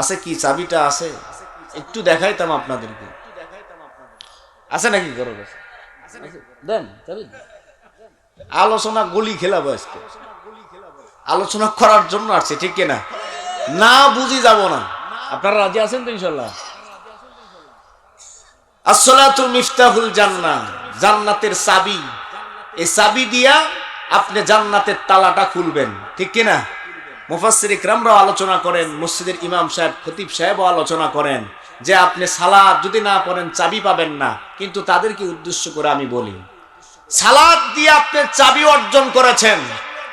আছে কি? চাবিটা আছে? একটু দেখাইতাম আপনাদেরকে। আছে নাকি আলোচনা গলি খেলাবো আজকে। আলোচনা করার জন্য আসছে, ঠিক কিনা না? বুঝি যাব না। আপনারা রাজি আছেন তো ইনশাল্লাহ? আসসালাতু মিফতাহুল জান্নাহ জান্নাতের চাবি। এই চাবি দিয়া আপনি জান্নাতের তালাটা খুলবেন, ঠিক কিনা মুফাসসির ইকরামরাও আলোচনা করেন, মসজিদের ইমাম সাহেব, খতিব সাহেবও আলোচনা করেন যে আপনি সালাদ যদি না পড়েন, চাবি পাবেন না। কিন্তু তাদেরকে উদ্দেশ্য করে আমি বলি? সালাদ দিয়ে আপনি চাবি অর্জন করেছেন,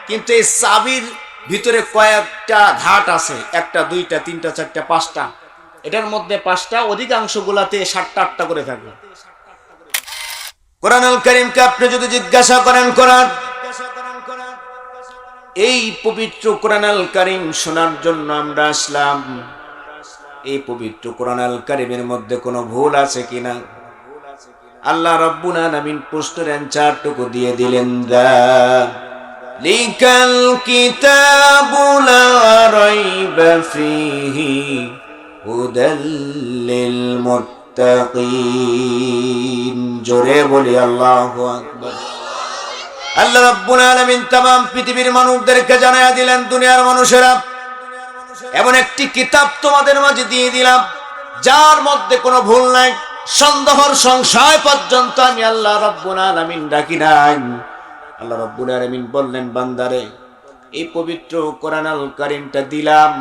কিন্তু এই চাবির ভিতরে কয়েকটা ঘাট আছে, একটা, দুইটা, তিনটা, চারটা, পাঁচটা। এটার মধ্যে পাঁচটা অধিকাংশ গুলাতে সাতটা, আটটা করে থাকবে কোরআনুল করিমকে আপনি যদি জিজ্ঞাসা করেন, কোরআন এই পবিত্র কোরআনুল করিম শোনার জন্য আমরা আসলাম। এই পবিত্র কোরআনুল করিমের মধ্যে কোনো ভুল আছে কিনা? আল্লাহ রব্বুল আলামিন প্রশ্নের অ্যান্সারটুকু দিয়ে দিলেন, দা লিকাল কিতাবু লা রাইবা ফিহি হুদাল মুত্তাকিন। জোরে বলি, আল্লাহু আকবার। আল্লাহ রাব্বুল আলামিন तमाम পৃথিবীর মানুষদেরকে জানায়া দিলেন দুনিয়ার মানুষেরা এমন একটি কিতাব তোমাদের মাঝে দিয়ে দিলাম যার মধ্যে কোনো ভুল নাই সন্দেহর সংশয় পর্যন্ত আমি আল্লাহ রব্বুল আলামিন ডাকি নাই আল্লাহ রব্বুল আলামিন বললেন বান্দারে এই পবিত্র কোরআন আল কারিমটা দিলাম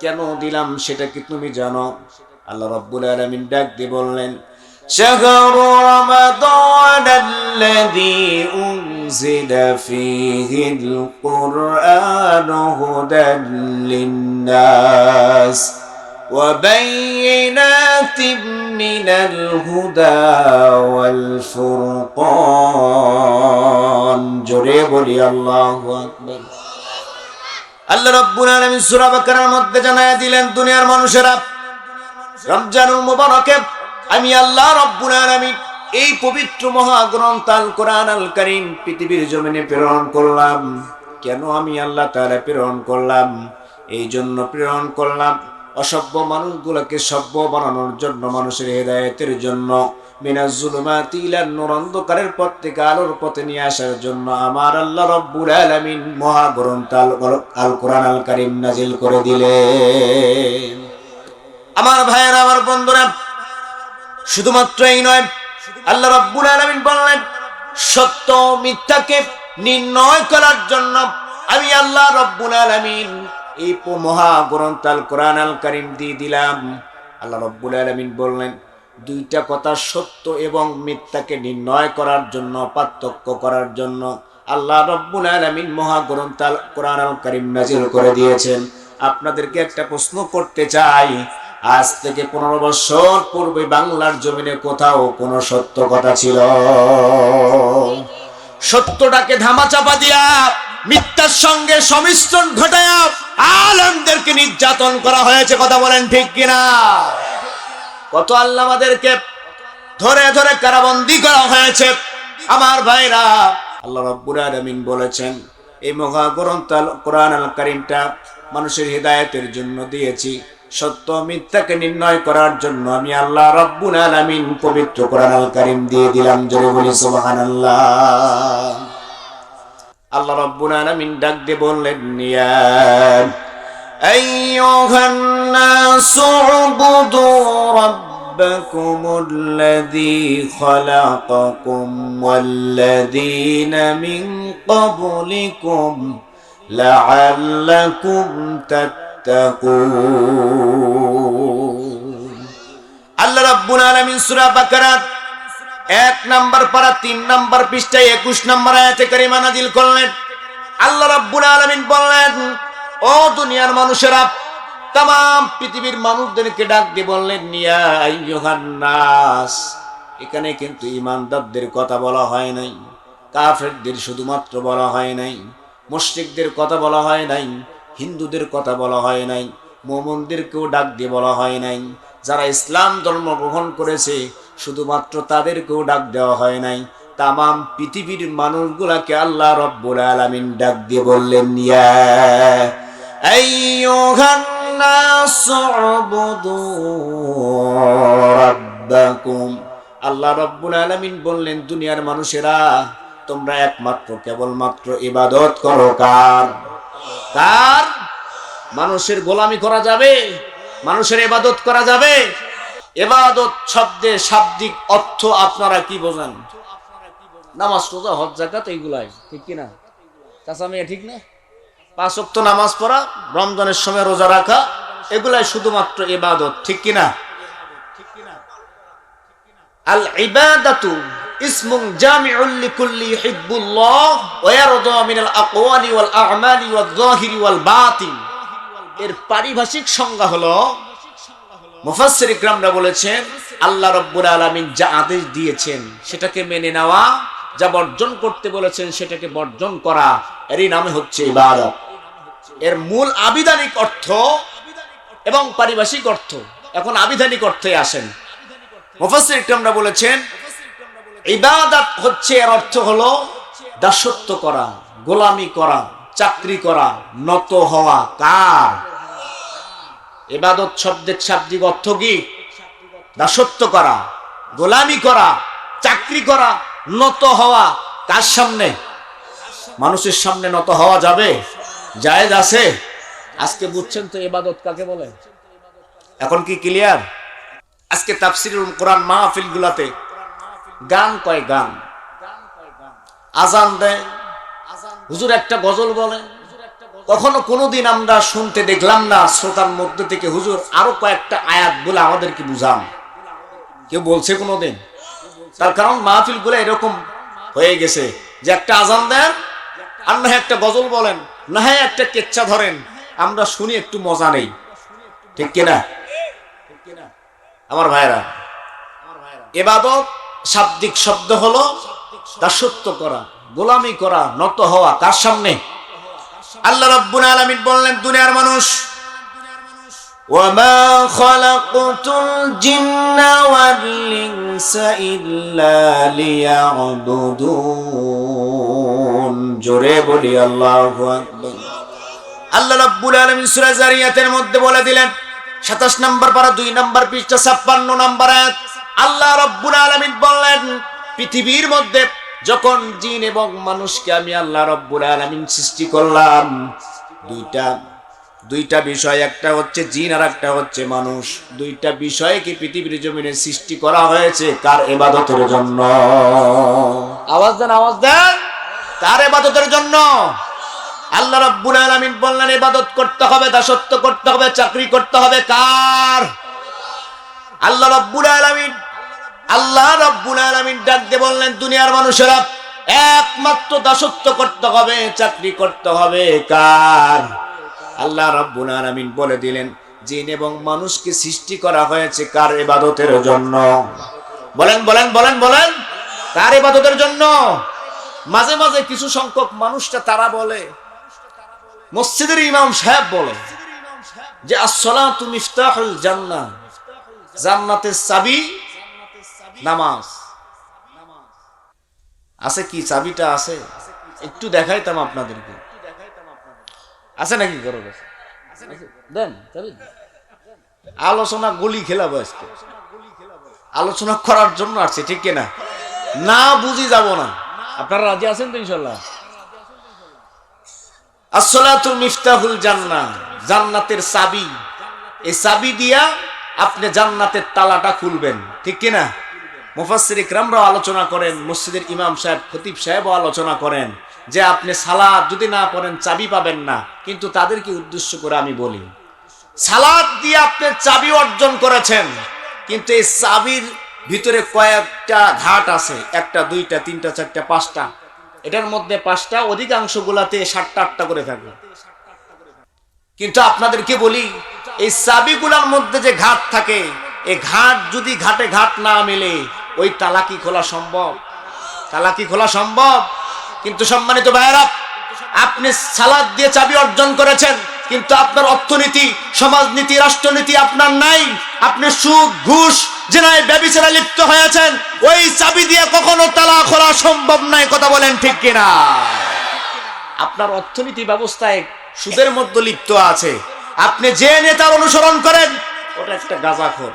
কেন দিলাম সেটা কি তুমি জানো আল্লাহ রব্বুল আলামিন ডাক দিয়ে বললেন شهر رمضان الذي أنزل فيه القرآن هدى للناس وبينات من الهدى والفرقان جريب لي الله أكبر আল্লাহ রব্বুল আলামিন সূরা বাকারার মধ্যে জানায়া দিলেন দুনিয়ার মানুষেরা রমজানুল মুবারকে আমি আল্লাহ রব্বুল আলামিন এই পবিত্র মহাগ্রন্থ আল কোরআন আল কারীম পৃথিবীর জমিনে প্রেরণ করলাম। কেন আমি আল্লাহ তাআলা প্রেরণ করলাম? এই জন্য প্রেরণ করলাম। অসভ্য মানুষগুলোকে সভ্য বানানোর জন্য, মানুষের হেদায়েতের জন্য, মিনাজ জুলুমাতি ইলান নূর অন্ধকারের পথ থেকে আলোর পথে নিয়ে আসার জন্য আমার আল্লাহ রব্বুল আলামিন মহাগ্রন্থ আল কোরআন আল কারীম নাজিল করে দিলেন। আমার ভাইয়েরা, আমার বন্ধুরা শুধুমাত্র এই নয়, আল্লাহ রাব্বুল আলামিন বললেন, সত্য মিথ্যাকে নির্ণয় করার জন্য আমি আল্লাহ রাব্বুল আলামিন এই মহাগ্রন্থ আল কোরআন আল করিম দিয়ে দিলাম। আল্লাহ রাব্বুল আলামিন বললেন, দুইটা কথা সত্য এবং মিথ্যাকে নির্ণয় করার জন্য, পার্থক্য করার জন্য আল্লাহ রব্বুল আলামিন মহাগ্রন্থ আল কোরআন আল করিম নাজিল করে দিয়েছেন। আপনাদেরকে একটা প্রশ্ন করতে চাই আজ থেকে পনেরো বছর পূর্বে বাংলার জমিনে কোথাও কোনো সত্য কথা ছিল। সত্যটাকে ধামাচাপা দিয়া মিথ্যার সঙ্গে সমিশ্রণ ঘটায়া আলমদেরকে নির্যাতন করা হয়েছে, কথা বলেন ঠিক কিনা? কত আল্লাহ আমাদেরকে ধরে ধরে কারাবন্দি করা হয়েছে। আমার ভাইরা, আল্লাহ রাব্বুল বলেছেন, এই মহাগ্রন্থ কোরআন আল কারীমটা মানুষের হৃদায়তের জন্য দিয়েছি। সত্য মিথ্যাকে নির্ণয় করার জন্য আমি আল্লাহ রাব্বুল আলামিন পবিত্র কোরআন আল কারীম দিয়ে দিলাম জোরে বলি সুবহানাল্লাহ আল্লাহ রাব্বুল আলামিন ডাক দিয়ে বললেন ইয়া أيها الناس اعبدوا ربكم الذي خلقكم والذين من قبلكم لعلكم تتقون আল্লাহ রাব্বুল আলামিন সূরা বাকারাত এক নাম্বার পারা, তিন নাম্বার পৃষ্ঠায় একুশ নাম্বার আয়াতে কারিমা নাজিল করলেন। আল্লাহ রাব্বুল আলামিন বললেন, ও দুনিয়ার মানুষেরা তাম পৃথিবীর মানুষদেরকে ডাক দিয়ে বললেন নিয়া নাস এখানে কিন্তু ইমানদারদের কথা বলা হয় নাই, কাফেরদের শুধুমাত্র বলা হয় নাই, মুশরিকদের কথা বলা হয় নাই। হিন্দুদের কথা বলা হয় নাই, মোমনদেরকেও ডাক দিয়ে বলা হয় নাই। যারা ইসলাম ধর্ম গ্রহণ করেছে, শুধুমাত্র তাদেরকেও ডাক দেওয়া হয় নাই। তাম পৃথিবীর মানুষগুলাকে আল্লাহ রব্বুল আলমিন ডাক দিয়ে বললেন আল্লাহ রব্বুল আলমিন বললেন, দুনিয়ার মানুষেরা তোমরা একমাত্র, কেবলমাত্র ইবাদত করো। কার? কার? মানুষের গোলামি করা যাবে? মানুষের ইবাদত করা যাবে? ইবাদত শব্দে শাব্দিক অর্থ আপনারা কি বোঝেন? নামাজ রোজা, হজ জাকাত এইগুলাই, ঠিক কি না? চাচা মেয়ে, ঠিক না? পাঁচ ওয়াক্ত নামাজ পড়া, রমজানের সময় রোজা রাখা, এগুলাই শুধুমাত্র ইবাদত, ঠিক কি না? আল ইবাদাতু ইসমুন জামিউল লিকুল্লি ইউহিব্বুল্লাহ ওয়া ইয়ারদা মিনাল আকওয়ালি ওয়াল আ'মালি ওয়াল এর পারিভাষিক সংজ্ঞা হলো, মুফাসসির ইকরামরা বলেছেন, আল্লাহ রাব্বুল আলামিন যা আদেশ দিয়েছেন সেটাকে মেনে নেওয়া, যা বর্জন করতে বলেছেন সেটাকে বর্জন করা, এরই নামে হচ্ছে ইবাদত। এর মূল আবিধানিক অর্থ এবং পারিভাষিক অর্থ। এখন আবিধানিক অর্থে আসেন। মুফাসসির ইকরামরা বলেছেন ইবাদত হচ্ছে, এর অর্থ হলো দাসত্ব করা, গোলামি করা, চাকরি করা, নত হওয়া, কার? ইবাদত শব্দের শাব্দিক অর্থ কি? দাসত্ব করা, গোলামি করা, চাকরি করা, নত হওয়া, কার সামনে? মানুষের সামনে নত হওয়া যাবে? জায়েজ আছে? আজকে বুঝছেন তো ইবাদত কাকে বলে? এখন কি ক্লিয়ার আজকে তাফসিরুল কোরআন মাহফিল গুলাতে গান কয় গান আজান দেয়। হুজুর একটা গজল বলে। কখনো কোনোদিন আমরা শুনতে দেখলাম না, শ্রোতার মধ্যে থেকে হুজুর আরও কয়েকটা আয়াত বলে আমাদেরকে বুঝান। কেউ বলছে কোনোদিন? তার কারণ মাহফিলগুলো এরকম হয়ে গেছে যে একটা আজান দেন, আর না একটা গজল বলেন, না হয় একটা কেচ্ছা ধরেন, আমরা শুনি একটু মজা নেই। ঠিক কিনা? আমার ভাইরা, এবাদত শাব্দিক শব্দ হলো দাসত্ব করা গোলামি করা নত হওয়া কার সামনে আল্লাহ রাব্বুল আলামিন বললেন দুনিয়ার মানুষ وما خلقت الجن والإنس إلا ليعبدون জোরে বলি আল্লাহু আকবার আল্লাহ রাব্বুল আলামিন সূরা জারিয়াতের মধ্যে বলে দিলেন 27 নম্বর পারা 2 নম্বর পৃষ্ঠা 56 নম্বর আয়াত আল্লাহ রাব্বুল আলামিন বললেন পৃথিবীর মধ্যে যখন জিন এবং মানুষকে আমি আল্লাহ রব্বুল আলামিন সৃষ্টি করলাম দুইটা দুইটা বিষয় একটা হচ্ছে জিন আর একটা হচ্ছে মানুষ। দুইটা বিষয়কে পৃথিবীর জমিনে সৃষ্টি করা হয়েছে কার এবাদতের জন্য? আওয়াজ দেন আওয়াজ দেন। কার এবাদতের জন্য? আল্লাহ রাব্বুল আলামিন বললেন ইবাদত করতে হবে দাসত্ব করতে হবে চাকরি করতে হবে কার? আল্লাহ রাব্বুল আলামিন আল্লাহ রাব্বুল আলামিন ডাক দিয়ে বললেন, দুনিয়ার মানুষেরা একমাত্র দাসত্ব করতে হবে, চাকরি করতে হবে। কার? আল্লাহ রাব্বুল আলামিন বলে দিলেন, জিন এবং মানুষকে সৃষ্টি করা হয়েছে কার ইবাদতের জন্য? বলেন বলেন বলেন বলেন, কার ইবাদতের জন্য? মাঝে মাঝে কিছু সংখ্যক মানুষটা তারা বলে, মসজিদের ইমাম সাহেব বলে যে, আসসালাতু মিফতাহুল জান্নাহ। জান্নাতের চাবি নামাজ। আছে কি? চাবিটা আছে? একটু দেখাইতাম আপনাদেরকে। আছে নাকি দেন আলোচনা গলি খেলা আজকে। আলোচনা করার জন্য আসছে, ঠিক কিনা না? বুঝি যাব না। আপনারা রাজি আছেন তো ইনশাল্লাহ? আসসালাতুল মিফতাহুল জান্নাহ, জান্নাতের চাবি। এই চাবি দিয়া আপনি জান্নাতের তালাটা খুলবেন, ঠিক কিনা মুফাসসির ইকরামরাও আলোচনা করেন, মসজিদের ইমাম সাহেব, খতিব সাহেবও আলোচনা করেন যে আপনি সালাদ যদি না পড়েন, চাবি পাবেন না। কিন্তু তাদেরকে উদ্দেশ্য করে আমি বলি? সালাদ দিয়ে আপনি চাবি অর্জন করেছেন, কিন্তু এই চাবির ভিতরে কয়েকটা ঘাট আছে, একটা, দুইটা, তিনটা, চারটা, পাঁচটা। এটার মধ্যে পাঁচটা অধিকাংশ গুলাতে সাতটা, আটটা করে থাকে। কিন্তু আপনাদেরকে বলি, এই চাবিগুলার মধ্যে যে ঘাট থাকে, এই ঘাট যদি ঘাটে ঘাট না মেলে ওই তালা কি খোলা সম্ভব। তালা কি খোলা সম্ভব? কিন্তু সম্মানিত ভাইয়েরা, আপনি সালাদ দিয়ে চাবি অর্জন করেছেন, কিন্তু আপনার অর্থনীতি, সমাজনীতি, রাষ্ট্রনীতি আপনার নাই। আপনি সুদ ঘুষ, জেনায় ব্যবসারা লিপ্ত হয়েছেন। ওই চাবি দিয়ে কখনো তালা খোলা সম্ভব নয় কথা বলেন ঠিক কিনা? আপনার অর্থনীতি ব্যবস্থায় সুদের মধ্যে লিপ্ত আছে। আপনি যে নেতার অনুসরণ করেন, ওটা একটা গাঁজাখোর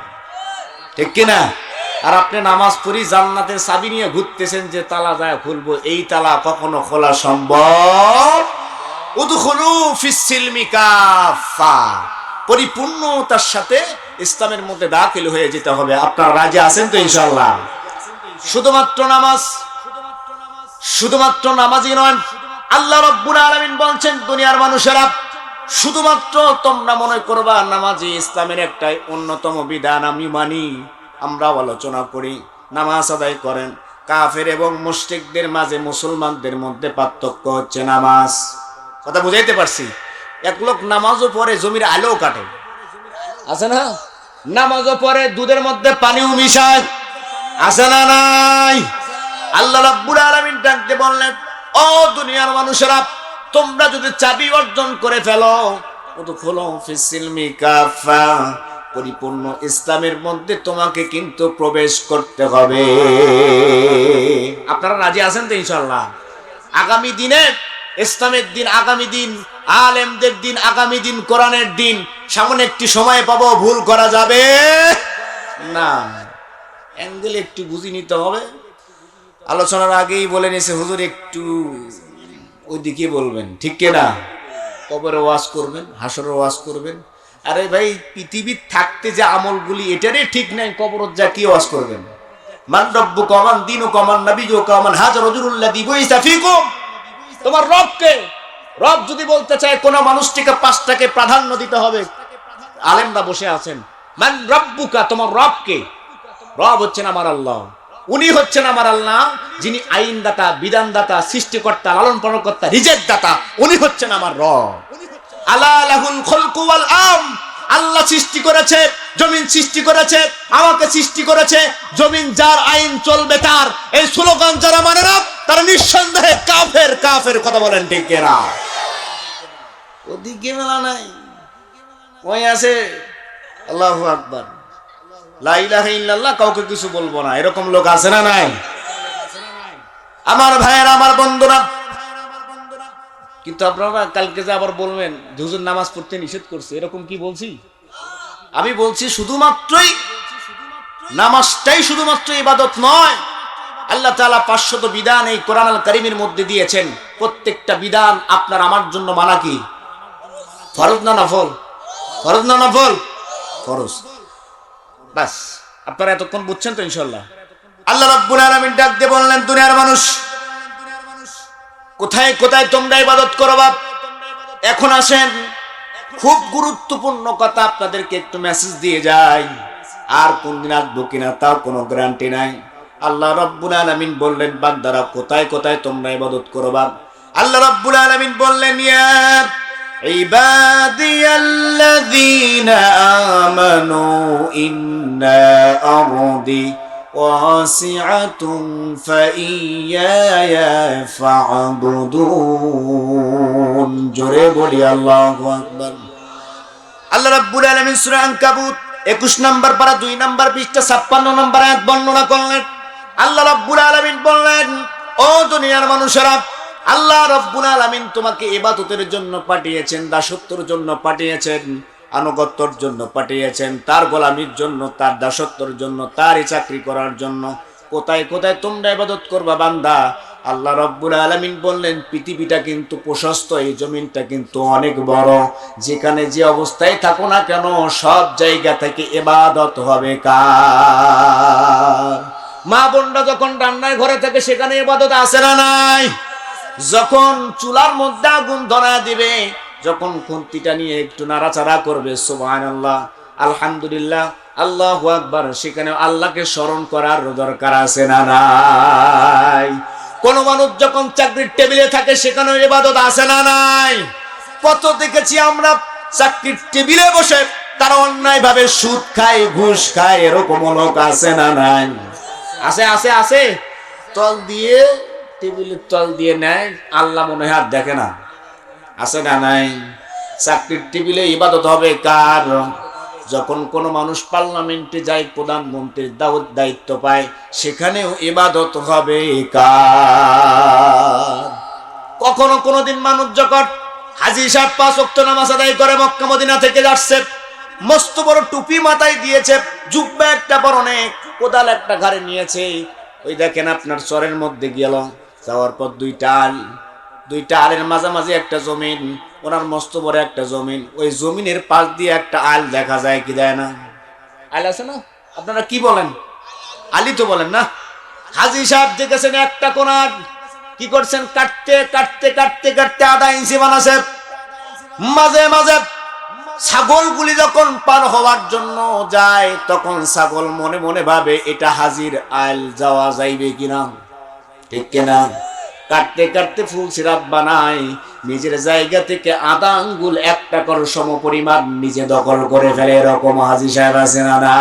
ঠিক কিনা? আর আপনি নামাজ পড়ি জান্নাতের চাবি নিয়ে ঘুরতেছেন যে তালা যায় খুলবো, এই তালা কখনো খোলা সম্ভব? পরিপূর্ণতার সাথে ইসলামের মধ্যে দাখিল হয়ে যেতে হবে। আপনারা রাজি আছেন তো ইনশাআল্লাহ? শুধুমাত্র নামাজ? শুধুমাত্র নামাজই নয়, আল্লাহ রব্বুল আলামিন বলছেন, দুনিয়ার মানুষেরা, শুধুমাত্র তোমরা মনে করবা নামাজি ইসলামের একটাই অন্যতম বিধান, আমি মানি। আমরাও আলোচনা করি, নামাজ আদায় করেন। কাফের এবং মুশরিকদের মাঝে মুসলমানদের মধ্যে পার্থক্য হচ্ছে নামাজ। কথা বুঝাইতে পারছি? এক লোক নামাজও পরে জমির আলোও কাটে। আছে না? নামাজও পড়ে, দুধের মধ্যে পানিও মিশায়। আছে না নাই? আল্লাহ রাব্বুল আলামিন ডাকতে বললেন, ও দুনিয়ার মানুষেরা, তোমরা যদি চাবি অর্জন করে ফেলো তো খোলো ফিসিলমি কাফা। পরিপূর্ণ ইসলামের মধ্যে তোমাকে কিন্তু প্রবেশ করতে হবে। আপনারা রাজি আছেন তো ইনশাল্লাহ আগামী দিনে ইসলামের দিন, আগামী দিন, আলেমদের দিন, আগামী দিন, কোরআনের দিন, সামনে একটি সময় পাবো, ভুল করা যাবে? না। অ্যাঙ্গেল একটু বুঝি নিতে হবে। আলোচনার আগেই বলে নিয়েছে, হুজুর একটু ওইদিকে বলবেন, ঠিক কিনা? কবরে ওয়াজ করবেন, হাসরের ওয়াজ করবেন আরে ভাই, পৃথিবীর থাকতে যে আমলগুলি, এটারই ঠিক নাই কবর যা কি ওয়াজ করবেন? মান কমান দিনু কমান নবীজু কমান হাজার রজুল্লাহ দিব ইসাফিকুম তোমার রবকে, রব যদি বলতে চায়, কোন মানুষটিকে পাঁচটাকে প্রাধান্য দিতে হবে। আলেমরা বসে আছেন। মান রব্বুকা, তোমার রবকে। রব হচ্ছেন আমার আল্লাহ। উনি হচ্ছেন আমার আল্লাহ, যিনি আইনদাতা, বিধানদাতা, সৃষ্টিকর্তা লালন পালনকর্তা রিজেক দাতা উনি হচ্ছেন আমার রব। আলা লাহুল খলকু আম। আল্লাহ সৃষ্টি করেছে, জমিন সৃষ্টি করেছে, আমাকে সৃষ্টি করেছে, জমিন যার আইন চলবে তার। এই স্লোগান যারা মানে না, তারা নিঃসন্দেহে কাফের কাফের কথা বলেন ঠিক না ওদিকে মেলা নাই। ওই আছে? আল্লাহু আকবার। লা ইল্লাল্লাহ কাউকে কিছু বলব না। এরকম লোক আছে না নাই? আমার ভাইয়ের, আমার বন্ধুরা কিন্তু আপনারা কালকে যে আবার বলবেন হুজুর নামাজ পড়তে নিষেধ করছে, এরকম কি বলছি? আমি বলছি শুধুমাত্রই নামাজটাই শুধুমাত্র ইবাদত নয়, আল্লাহ তাআলা পাঁচশত বিধান এই কোরআন আল কারিমের মধ্যে দিয়েছেন। প্রত্যেকটা বিধান আপনার আমার জন্য মানা কি? ফরজ না নফল? ফরজ না নফল? ফরজ। বাস, আপনারা এতক্ষণ বুঝছেন তো ইনশাল্লাহ আল্লাহ রাব্বুল আলামিন ডাক দিয়ে বললেন, দুনিয়ার মানুষ কোথায় কোথায় তোমরা ইবাদত করো বাপ এখন আসেন খুব গুরুত্বপূর্ণ কথা আপনাদেরকে একটু মেসেজ দিয়ে যাই আর কোন দিন আসবো কিনা তাও কোনো গ্যারান্টি নাই আল্লাহ রাব্বুল আলামিন বললেন বান্দারা কোথায় কোথায় তোমরা ইবাদত করো বাপ আল্লাহ রাব্বুল আলামিন বললেন ইয়া عبادي الذين آمنوا إن أرضي واسعة فإياي فاعبدون জোরে বলি আল্লাহু আকবার আল্লাহ রাব্বুল আলামিন সূরা আনকাবুত 21 নম্বর পারা 2 নম্বর পৃষ্ঠা 56 নম্বর আয়াত বর্ণনা করলেন আল্লাহ রাব্বুল আলামিন বললেন ও দুনিয়ার মানুষেরা আল্লাহ রব্বুল আলামিন তোমাকে ইবাদতের জন্য পাঠিয়েছেন দাসত্বর জন্য পাঠিয়েছেন আনুগত্যর জন্য পাঠিয়েছেন, তার গোলামির জন্য, তার দাসত্বর জন্য, তারই চাকরি করার জন্য। কোথায় কোথায় তোমরা ইবাদত করবা বান্দা? আল্লাহ রব্বুল আলামিন বললেন, পৃথিবীটা কিন্তু প্রশস্ত, এই জমিনটা কিন্তু অনেক বড়। যেখানে যে অবস্থায় থাকো না কেন, সব জায়গা থেকে এবাদত হবে কার? মা বোনরা যখন রান্নার ঘরে থাকে, সেখানে এবাদত আসে না নাই? যখন চুলার মধ্যে আগুন ধরা দিবে যখন খুন্তিটা নিয়ে একটু নাড়াচাড়া করবে সুবাহ আল্লাহ আলহামদুলিল্লাহ, আল্লাহ আকবার, সেখানে আল্লাহকে স্মরণ করার দরকার আছে না নাই? কোন মানুষ যখন চাকরির টেবিলে থাকে, সেখানে ইবাদত আছে না নাই? কত দেখেছি আমরা চাকরির টেবিলে বসে তারা অন্যায় ভাবে সুদ খায়, ঘুষ খায়, এরকম লোক আছে না নাই? আছে আছে আছে। তল দিয়ে, টেবিলের তল দিয়ে নেয়, আল্লাহ মনে হয় আর দেখে না। আছে না নাই? চাকরির টেবিলে ইবাদত হবে কার? যখন কোনো মানুষ পার্লামেন্টে যায়, প্রধানমন্ত্রীর দায়িত্ব পায়, সেখানেও ইবাদত হবে কার? কখনো কোনোদিন মানুষ যখন হাজি সাহেব পাঁচ ওয়াক্ত নামাজ আদায় করে মক্কা, মদিনা থেকে যাচ্ছে, মস্ত বড় টুপি মাথায় দিয়েছে, জুব্বা একটা পরনে কোদাল একটা ঘাড়ে নিয়েছে, ওই দেখেন আপনার চরের মধ্যে গেল, যাওয়ার পর দুইটা আল দুইটা আলের মাঝামাঝি একটা জমিন, ওনার মস্ত বড় একটা জমিন। ওই জমিনের পাশ দিয়ে একটা আল দেখা যায় কি দেয় না? আল আছে না? আপনারা কি বলেন? আলি তো বলেন না। হাজি সাহেব দেখেছেন একটা কোনার কি করছেন? কাটতে কাটতে কাটতে কাটতে আধা ইঞ্চি বানাছে। মাঝে মাঝে ছাগলগুলি যখন পার হওয়ার জন্য যায়, তখন ছাগল মনে মনে ভাবে, এটা হাজির আল যাওয়া যাইবে কিনা? ঠিক কিনা? কাটতে কাটতে ফুল সিরাপ বানায় নিজের জায়গা থেকে আদা আঙ্গুল একটা কর সম পরিমাণ নিজে দখল করে ফেলে, এরকম হাজি সাহেব আছে না?